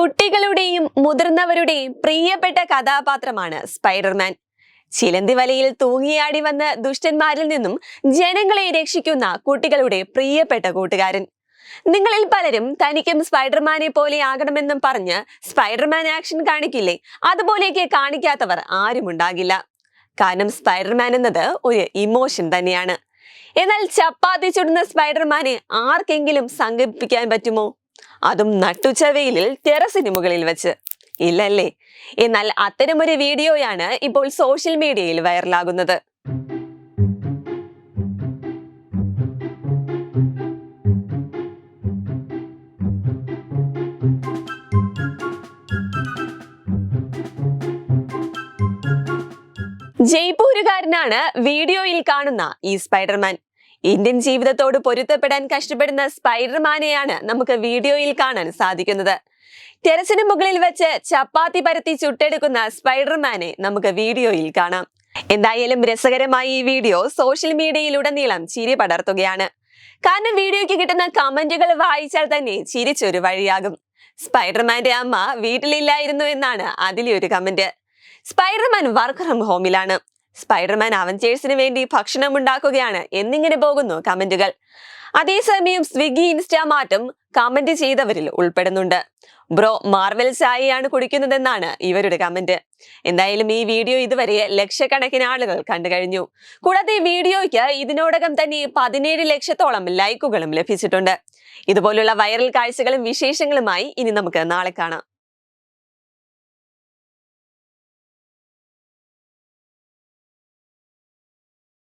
കുട്ടികളുടെയും മുതിർന്നവരുടെയും പ്രിയപ്പെട്ട കഥാപാത്രമാണ് സ്പൈഡർമാൻ. ചിലന്തി വലയിൽ തൂങ്ങിയാടി വന്ന ദുഷ്ടന്മാരിൽ നിന്നും ജനങ്ങളെ രക്ഷിക്കുന്ന കുട്ടികളുടെ പ്രിയപ്പെട്ട കൂട്ടുകാരൻ. നിങ്ങളിൽ പലരും തനിക്കും സ്പൈഡർമാനെ പോലെ ആകണമെന്നും പറഞ്ഞ് സ്പൈഡർമാൻ ആക്ഷൻ കാണിക്കില്ലേ? അതുപോലെയൊക്കെ കാണിക്കാത്തവർ ആരും ഉണ്ടാകില്ല. കാരണം സ്പൈഡർമാൻ എന്നത് ഒരു ഇമോഷൻ തന്നെയാണ്. എന്നാൽ ചപ്പാത്തി ചുടുന്ന സ്പൈഡർമാനെ ആർക്കെങ്കിലും സങ്കല്പിക്കാൻ പറ്റുമോ? അതും നട്ടുച്ച വെയിലിൽ ടെറസിന് മുകളിൽ വെച്ച്. ഇല്ലല്ലേ? എന്നാൽ അത്തരമൊരു വീഡിയോയാണ് ഇപ്പോൾ സോഷ്യൽ മീഡിയയിൽ വൈറലാകുന്നത്. ജയ്പൂരുകാരനാണ് വീഡിയോയിൽ കാണുന്ന ഈ സ്പൈഡർമാൻ. ഇന്ത്യൻ ജീവിതത്തോട് പൊരുത്തപ്പെടാൻ കഷ്ടപ്പെടുന്ന സ്പൈഡർമാനെയാണ് നമുക്ക് വീഡിയോയിൽ കാണാൻ സാധിക്കുന്നത്. ടെറസിന് മുകളിൽ വെച്ച് ചപ്പാത്തി പരത്തി ചുട്ടെടുക്കുന്ന സ്പൈഡർമാനെ നമുക്ക് വീഡിയോയിൽ കാണാം. എന്തായാലും രസകരമായി ഈ വീഡിയോ സോഷ്യൽ മീഡിയയിലുടനീളം ചിരി പടർത്തുകയാണ്. കാരണം വീഡിയോയ്ക്ക് കിട്ടുന്ന കമന്റുകൾ വായിച്ചാൽ തന്നെ ചിരിച്ചൊരു വഴിയാകും. സ്പൈഡർമാന്റെ അമ്മ വീട്ടിലില്ലായിരുന്നു എന്നാണ് അതിലെ ഒരു കമന്റ്. സ്പൈഡർമാൻ വർക്ക് ഫ്രം ഹോമിലാണ്. സ്പൈഡർമാൻ അവഞ്ചേഴ്സിന് വേണ്ടി ഭക്ഷണം ഉണ്ടാക്കുകയാണ് എന്നിങ്ങനെ പോകുന്നു കമന്റുകൾ. അതേസമയം സ്വിഗ്ഗി ഇൻസ്റ്റാമാറ്റും കമന്റ് ചെയ്തവരിൽ ഉൾപ്പെടുന്നുണ്ട്. ബ്രോ മാർവൽ ചായയാണ് കുടിക്കുന്നതെന്നാണ് ഇവരുടെ കമന്റ്. എന്തായാലും ഈ വീഡിയോ ഇതുവരെ ലക്ഷക്കണക്കിന് ആളുകൾ കണ്ടു കഴിഞ്ഞു. കൂടാതെ ഈ വീഡിയോയ്ക്ക് ഇതിനോടകം തന്നെ പതിനേഴ് ലക്ഷത്തോളം ലൈക്കുകളും ലഭിച്ചിട്ടുണ്ട്. ഇതുപോലുള്ള വൈറൽ കാഴ്ചകളും വിശേഷങ്ങളുമായി ഇനി നമുക്ക് നാളെ കാണാം.